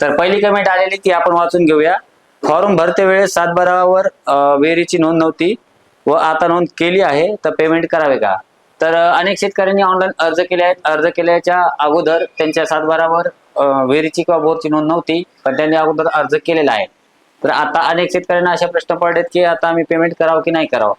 तर पहिली कमेंट आलेली ती आपण वाचून घेऊया. फॉर्म भरते वेळेस सातबारावर विहिरीची नोंद नव्हती व आता नोंद केली आहे तर पेमेंट करावे का? तर अनेक शेतकऱ्यांनी ऑनलाईन अर्ज केले आहेत. अर्ज केल्याच्या अगोदर त्यांच्या सातबारावर विहिरीची किंवा बोरची नोंद नव्हती पण त्यांनी अगोदर अर्ज केलेला आहे. तर आता अनेक शेतकऱ्यांना असे प्रश्न पडलेत की आता आम्ही पेमेंट करावं की नाही करावं?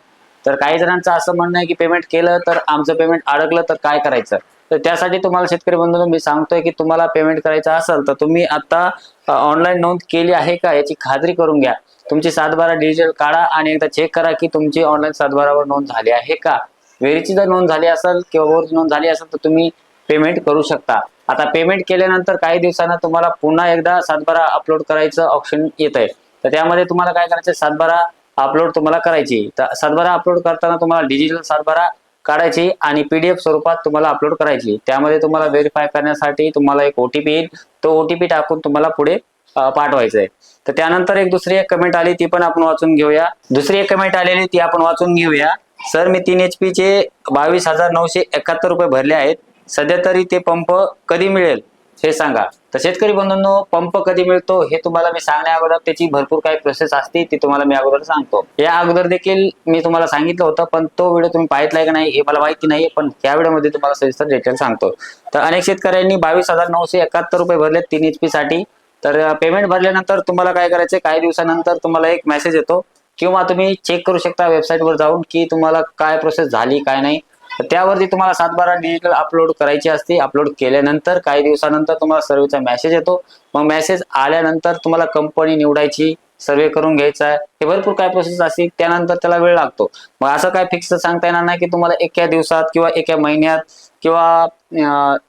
तर काही जणांचं असं म्हणणं आहे की पेमेंट केलं तर आमचं पेमेंट अडकलं तर काय करायचं? तर त्यासाठी तुम्हाला शेतकरी बंधूंनो मी सांगतोय की तुम्हाला पेमेंट करायचं असेल तर तुम्ही आता ऑनलाईन नोंद केली आहे का? याची खात्री करून घ्या. तुमची सातबारा डिजिटल काढा आणि एकदा चेक करा की तुमची ऑनलाईन सातबारावर नोंद झाली आहे का? वेळीची जर नोंद झाली असेल किंवा वरची नोंद झाली असेल तर तुम्ही पेमेंट करू शकता. आता पेमेंट केल्यानंतर काही दिवसांना तुम्हाला पुन्हा एकदा सातबारा अपलोड करायचं ऑप्शन येत आहे तर त्यामध्ये तुम्हाला काय करायचं सातबारा अपलोड तुम्हाला करायची. तर सातबारा अपलोड करताना तुम्हाला डिजिटल सातबारा काढायची आणि पीडीएफ स्वरूपात तुम्हाला अपलोड करायची. त्यामध्ये तुम्हाला व्हेरीफाय करण्यासाठी तुम्हाला एक ओटीपी येईल. तो ओटीपी टाकून तुम्हाला पुढे पाठवायचं आहे तर त्यानंतर एक दुसरी एक कमेंट आली ती पण आपण वाचून घेऊया. दुसरी एक कमेंट आलेली ती आपण वाचून घेऊया. सर मी तीन एच चे बावीस हजार नऊशे एकाहत्तर रुपये भरले आहेत. सध्या तरी ते पंप कधी मिळेल हे सांगा. तर शेतकरी बंधूंनो पंप कधी मिळतो हे तुम्हाला मी सांगण्या अगोदर त्याची भरपूर काही प्रोसेस असते ती तुम्हाला मी अगोदर सांगतो. या अगोदर देखील मी तुम्हाला सांगितलं होतं पण तो व्हिडिओ तुम्ही पाहितलाय का नाही हे मला माहिती नाही पण या व्हिडिओमध्ये तुम्हाला सविस्तर डिटेल सांगतो. तर अनेक शेतकऱ्यांनी बावीस हजार नऊशे एकाहत्तर रुपये भरले तीन एच पी साठी. तर पेमेंट भरल्यानंतर तुम्हाला काय करायचं काही दिवसानंतर तुम्हाला एक मेसेज येतो. किंवा तुम्ही चेक करू शकता वेबसाईटवर जाऊन की तुम्हाला काय प्रोसेस झाली काय नाही. त्यावरती तुम्हाला सातबारा डिजिटल अपलोड करायची असते. अपलोड केल्यानंतर काही दिवसानंतर तुम्हाला सर्वेचा मेसेज येतो. मग मेसेज आल्यानंतर तुम्हाला कंपनी निवडायची सर्वे करून घ्यायचा आहे. हे भरपूर काय प्रोसेस असते त्यानंतर त्याला वेळ लागतो. मग असं काय फिक्स सांगता येणार नाही की तुम्हाला एका दिवसात किंवा एका महिन्यात किंवा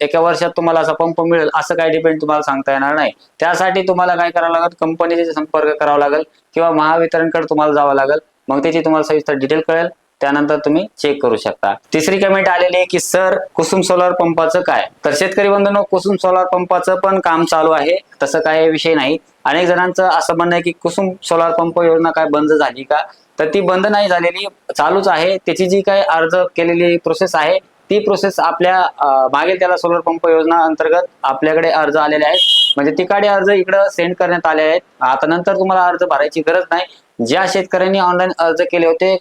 एका वर्षात तुम्हाला असा पंप मिळेल असं काय डिपेंड तुम्हाला सांगता येणार नाही. त्यासाठी तुम्हाला काय करावं लागेल? कंपनीचे संपर्क करावा लागेल. किंवा महावितरणकडे तुम्हाला जावं लागेल. मग त्याची तुम्हाला सविस्तर डिटेल कळेल. त्यानंतर तुम्ही चेक करू शकता. तिसरी कमेंट आलेली आहे की सर कुसुम सोलार पंपाचं काय? तर शेतकरी बंधूंनो कुसुम सोलार पंपाचं पण काम चालू आहे. तसं काय विषय नाही. अनेक जणांचं असं म्हणणं आहे की कुसुम सोलार पंप योजना काय बंद झाली का? तर ती बंद नाही झालेली चालूच आहे. त्याची जी काही अर्ज केलेली प्रोसेस आहे ती प्रोसेस आपल्या मागील त्याला सोलर पंप योजना अंतर्गत आपल्याकडे अर्ज आलेले आहेत. म्हणजे तिकडे अर्ज इकडं सेंड करण्यात आले आहेत. आता नंतर तुम्हाला अर्ज भरायची गरज नाही. ज्या शेतकऱ्यांनी ऑनलाईन अर्ज केले होते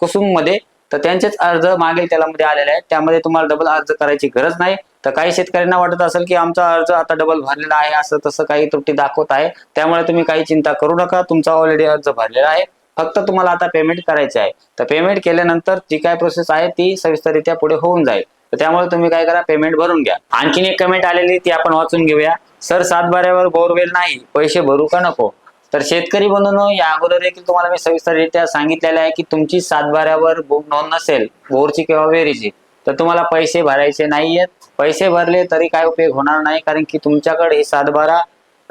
कुसुममध्ये तर त्यांचेच अर्ज मागील त्याला मध्ये आलेले आहेत. त्यामध्ये तुम्हाला डबल अर्ज करायची गरज नाही. तर काही शेतकऱ्यांना वाटत असेल की आमचा अर्ज आता डबल भरलेला आहे असं तसं काही त्रुटी दाखवत आहे. त्यामुळे तुम्ही काही चिंता करू नका. तुमचा ऑलरेडी अर्ज भरलेला आहे. फक्त तुम्हाला आता पेमेंट करायचे आहे. तर पेमेंट केल्यानंतर जी काय प्रोसेस आहे ती सविस्तररित्या पुढे होऊन जाईल. तर त्यामुळे तुम्ही काय करा पेमेंट भरून घ्या. आणखीन एक कमेंट आलेली ती आपण वाचून घेऊया. सर सातबाऱ्यावर बोरवेल नाही. पैसे भरू का नको? तर शेतकरी बंधूंनो या अगोदर देखील तुम्हाला मी सविस्तररित्या सांगितलेलं आहे की तुमची सातबाऱ्यावर बो- नोंद नसेल बोरची किंवा वेरीची तर तुम्हाला पैसे भरायचे नाहीयेत. पैसे भरले तरी काय उपयोग होणार नाही कारण की तुमच्याकडे ही सातबारा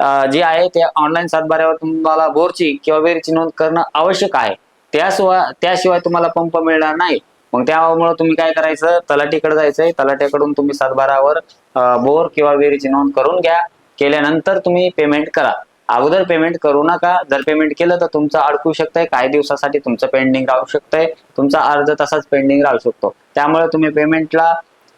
जे जी आहे ते ऑनलाईन सातबाऱ्यावर तुम्हाला बोरची किंवा वेरीची नोंद करणं आवश्यक आहे. त्याशिवाय त्याशिवाय तुम्हाला पंप मिळणार नाही. मग त्यामुळे तुम्ही काय करायचं? तलाठीकडे जायचंय. तलाठ्याकडून तुम्ही सातबारावर बोर किंवा विहिरीची नोंद करून घ्या. केल्यानंतर तुम्ही पेमेंट करा. अगोदर पेमेंट करू नका. जर पेमेंट केलं तर तुमचं अडकू शकतंय. काही दिवसासाठी तुमचं पेंडिंग राहू शकतंय. तुमचा अर्ज तसाच पेंडिंग राहू शकतो. त्यामुळे तुम्ही पेमेंटला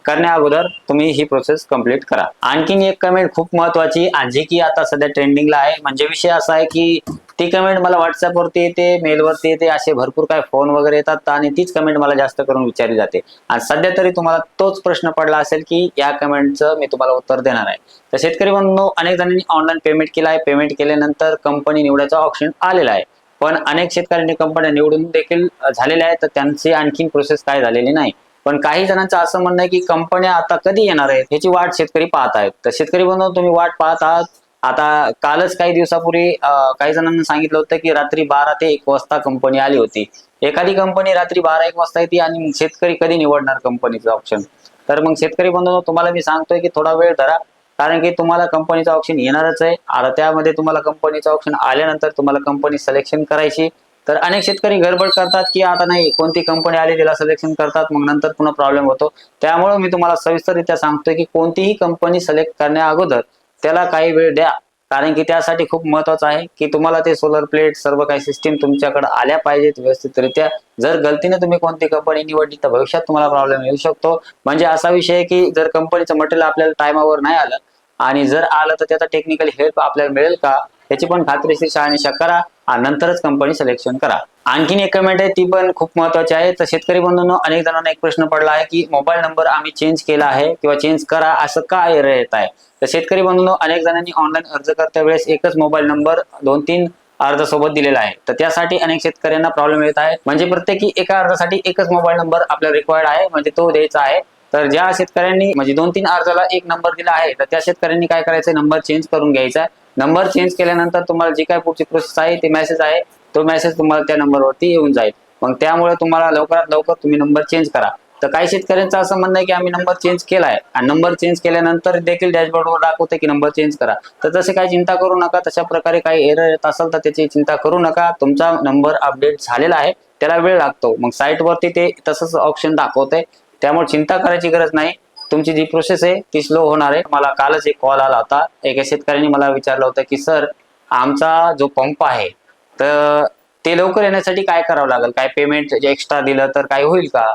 करण्या अगोदर तुम्ही ही प्रोसेस कंप्लीट करा. आणखीन एक कमेंट खूप महत्वाची आणि जी की आता सध्या ट्रेंडिंगला आहे. म्हणजे विषय असा आहे की ती कमेंट मला व्हॉट्सअपवरती येते मेलवरती येते असे भरपूर काय फोन वगैरे येतात आणि तीच कमेंट मला जास्त करून विचारली जाते. आणि सध्या तरी तुम्हाला तोच प्रश्न पडला असेल की या कमेंटचं मी तुम्हाला उत्तर देणार आहे. तर शेतकरी बंधू अनेक जणांनी ऑनलाईन पेमेंट केलं आहे. पेमेंट केल्यानंतर कंपनी निवडायचा ऑप्शन आलेला आहे. पण अनेक शेतकऱ्यांनी कंपन्या निवडून देखील झालेल्या आहेत. तर त्यांची आणखीन प्रोसेस काय झालेली नाही. पण काही जणांचं असं म्हणणं आहे की कंपन्या आता कधी येणार आहेत ह्याची वाट शेतकरी पाहत आहेत. तर शेतकरी बंधू तुम्ही वाट पाहत आहात. आता कालच काही दिवसापूर्वी काही जणांना सांगितलं होतं की रात्री बारा ते एक वाजता कंपनी आली होती. एखादी कंपनी रात्री बारा एक वाजता येते आणि शेतकरी कधी निवडणार कंपनीचं ऑप्शन तर मग शेतकरी बंधू तुम्हाला मी सांगतोय की थोडा वेळ धरा. कारण की तुम्हाला कंपनीचं ऑप्शन येणारच आहे. आता त्यामध्ये तुम्हाला कंपनीचं ऑप्शन आल्यानंतर तुम्हाला कंपनी सिलेक्शन करायची. तर अनेक शेतकरी गडबड करतात की आता नाही कोणती कंपनी आली तिला सिलेक्शन करतात मग नंतर पुन्हा प्रॉब्लेम होतो. त्यामुळे मी तुम्हाला सविस्तररित्या सांगतोय की कोणतीही कंपनी सिलेक्ट करण्या अगोदर त्याला काही वेळ द्या. कारण की त्यासाठी खूप महत्वाचं आहे की तुम्हाला ते सोलर प्लेट सर्व काही सिस्टीम तुमच्याकडे आल्या पाहिजेत व्यवस्थितरित्या. जर गलतीने तुम्ही कोणती कंपनी निवडली तर भविष्यात तुम्हाला प्रॉब्लेम येऊ शकतो. म्हणजे असा विषय आहे की जर कंपनीचं मटेरियल आपल्याला टायमावर नाही आलं आणि जर आलं तर त्याचा टेक्निकल हेल्प आपल्याला मिळेल का? याची पण खात्रीशीर शहानिशा करा आणि नंतरच कंपनी सिलेक्शन करा. आणखीन एक कमेंट आहे ती पण खूप महत्वाची आहे. तर शेतकरी बंधूंनो अनेक जणांना एक प्रश्न पडला आहे की मोबाईल नंबर आम्ही चेंज केला आहे किंवा चेंज करा असं का एरर येत आहे? तर शेतकरी बंधूंनो अनेक जणांनी ऑनलाईन अर्ज करता वेळेस एकच मोबाईल नंबर दोन तीन अर्जासोबत दिलेला आहे. तर त्यासाठी अनेक शेतकऱ्यांना प्रॉब्लेम येत आहे. म्हणजे प्रत्येकी एका अर्जासाठी एकच मोबाईल नंबर आपल्याला रिक्वायर्ड आहे म्हणजे तो द्यायचा आहे. तर ज्या शेतकऱ्यांनी म्हणजे दोन तीन अर्जाला एक नंबर दिला आहे तर त्या शेतकऱ्यांनी काय करायचं? नंबर चेंज करून घ्यायचा आहे. नंबर चेंज केल्यानंतर तुम्हाला जी काय पुढची प्रोसेस आहे ते मेसेज आहे तो मेसेज तुम्हाला त्या नंबरवरती येऊन जाईल. मग त्यामुळे तुम्हाला लवकरात लवकर तुम्ही नंबर चेंज करा. तर काही शेतकऱ्यांचं असं म्हणणं आहे की आम्ही नंबर चेंज केलाय. आणि नंबर चेंज केल्यानंतर देखील डॅशबोर्डवर दाखवते की नंबर चेंज करा. तर तसे काही चिंता करू नका तशा प्रकारे काही एरर येत असेल तर त्याची चिंता करू नका. तुमचा नंबर अपडेट झालेला आहे त्याला वेळ लागतो. मग साईटवरती ते तसंच ऑप्शन दाखवते त्यामुळे चिंता करायची गरज नाही. तुमची जी प्रोसेस आहे ती स्लो होणार आहे. मला कालच एक कॉल आला होता. एका शेतकऱ्यांनी मला विचारलं होतं की सर आमचा जो पंप आहे तर ते लवकर येण्यासाठी काय करावं लागेल? काय पेमेंट एक्स्ट्रा दिलं तर काय होईल का?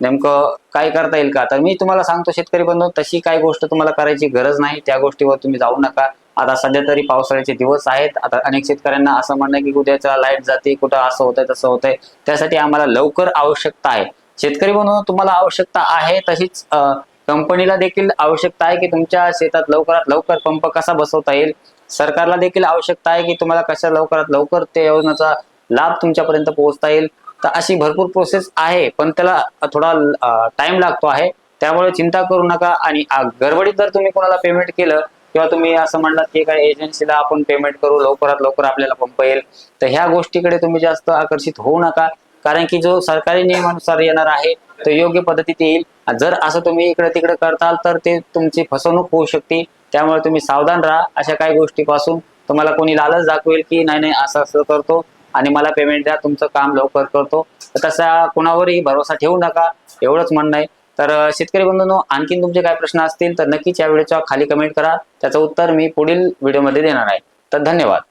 नेमकं काय करता येईल का? तर मी तुम्हाला सांगतो शेतकरी बंधू तशी काही गोष्ट तुम्हाला करायची गरज नाही. त्या गोष्टीवर तुम्ही जाऊ नका. आता सध्या तरी पावसाळ्याचे दिवस आहेत. आता अनेक शेतकऱ्यांना असं म्हणणं की उद्याचा लाइट जाते कुठं असं होतंय तसं होतंय. त्यासाठी आम्हाला लवकर आवश्यकता आहे. शेतकरी बंधू तुम्हाला आवश्यकता आहे तशीच कंपनीला देखील आवश्यकता आहे की तुमच्या शेतात लवकरात लवकर पंप कसा बसवता येईल? सरकारला देखील आवश्यकता आहे की तुम्हाला कशा लवकरात लवकर त्या योजनेचा लाभ तुमच्यापर्यंत पोहोचता येईल? तर अशी भरपूर प्रोसेस आहे पण त्याला थोडा टाइम लागतो आहे. त्यामुळे चिंता करू नका आणि गडबडीत जर तुम्ही कोणाला पेमेंट केलं किंवा तुम्ही असं म्हणलात की काय एजन्सीला आपण पेमेंट करू लवकरात लवकर आपल्याला पंप येईल तर ह्या गोष्टीकडे तुम्ही जास्त आकर्षित होऊ नका. कारण की जो सरकारी नियमानुसार येणार आहे तो योग्य पद्धतीत येईल. जर असं तुम्ही इकडे तिकडे करताल तर ते तुमची फसवणूक होऊ शकते. त्यामुळे तुम्ही सावधान राहा. अशा काही गोष्टीपासून तुम्हाला कोणी लालच दाखवेल की नाही नाही असं असं करतो आणि मला पेमेंट द्या तुमचं काम लवकर करतो. तर तसा कोणावरही भरोसा ठेवू नका एवढंच म्हणणं आहे. तर शेतकरी बंधूंनो आणखीन तुमचे काय प्रश्न असतील तर नक्कीच या व्हिडिओच्या खाली कमेंट करा. त्याचं उत्तर मी पुढील व्हिडिओमध्ये देणार आहे. तर धन्यवाद.